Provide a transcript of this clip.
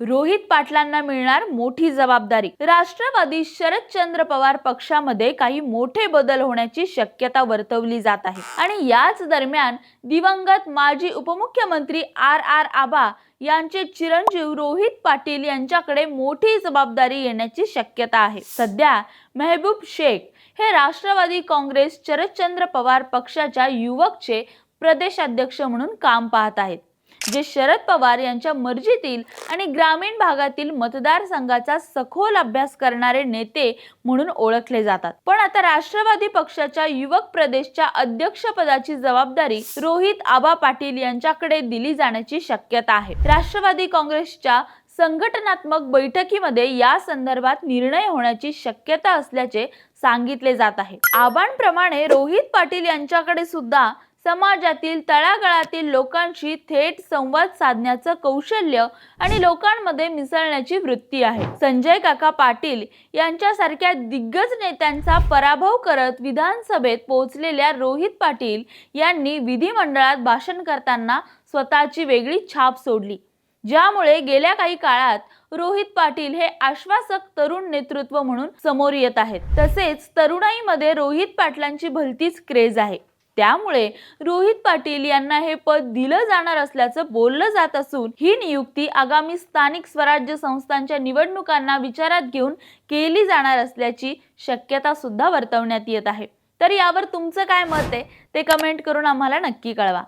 रोहित पाटलांना मिळणार मोठी जबाबदारी. राष्ट्रवादी शरदचंद्र पवार पक्षामध्ये काही मोठे बदल होण्याची शक्यता वर्तवली जात आहे. आणि याच दरम्यान दिवंगत माजी उपमुख्यमंत्री आर आर आबा यांचे चिरंजीव रोहित पाटील यांच्याकडे मोठी जबाबदारी येण्याची शक्यता आहे. सध्या मेहबूब शेख हे राष्ट्रवादी काँग्रेस शरदचंद्र पवार पक्षाच्या युवकचे प्रदेशाध्यक्ष म्हणून काम पाहत आहेत. जे शरद पवार यांच्या मर्जीतील आणि ग्रामीण भागातील मतदारसंघाचा सखोल अभ्यास करणारे नेते म्हणून ओळखले जातात. पण आता राष्ट्रवादी पक्षाच्या युवक प्रदेशच्या अध्यक्षपदाची जबाबदारी रोहित आबा पाटील यांच्याकडे दिली जाण्याची शक्यता आहे. राष्ट्रवादी काँग्रेसच्या संघटनात्मक बैठकीमध्ये या संदर्भात निर्णय होण्याची शक्यता असल्याचे सांगितले जात आहे. आबांप्रमाणे रोहित पाटील यांच्याकडे सुद्धा समाजातील तळागाळातील लोकांशी थेट संवाद साधण्याचं कौशल्य आणि लोकांमध्ये मिसळण्याची वृत्ती आहे. संजय काका पाटील यांच्यासारख्या दिग्गज नेत्यांचा पराभव करत विधानसभेत पोहोचलेल्या रोहित पाटील यांनी विधिमंडळात भाषण करताना स्वतःची वेगळी छाप सोडली. ज्यामुळे गेल्या काही काळात रोहित पाटील हे आश्वासक तरुण नेतृत्व म्हणून समोर येत आहेत. तसेच तरुणाईमध्ये रोहित पाटलांची भलतीच क्रेज आहे. त्यामुळे रोहित पाटील यांना हे पद दिलं जाणार असल्याचं बोललं जात असून ही नियुक्ती आगामी स्थानिक स्वराज्य संस्थांच्या निवडणुकांना विचारात घेऊन केली जाणार असल्याची शक्यता सुद्धा वर्तवण्यात येत आहे. तर यावर तुमचं काय मत आहे? ते कमेंट करून आम्हाला नक्की कळवा.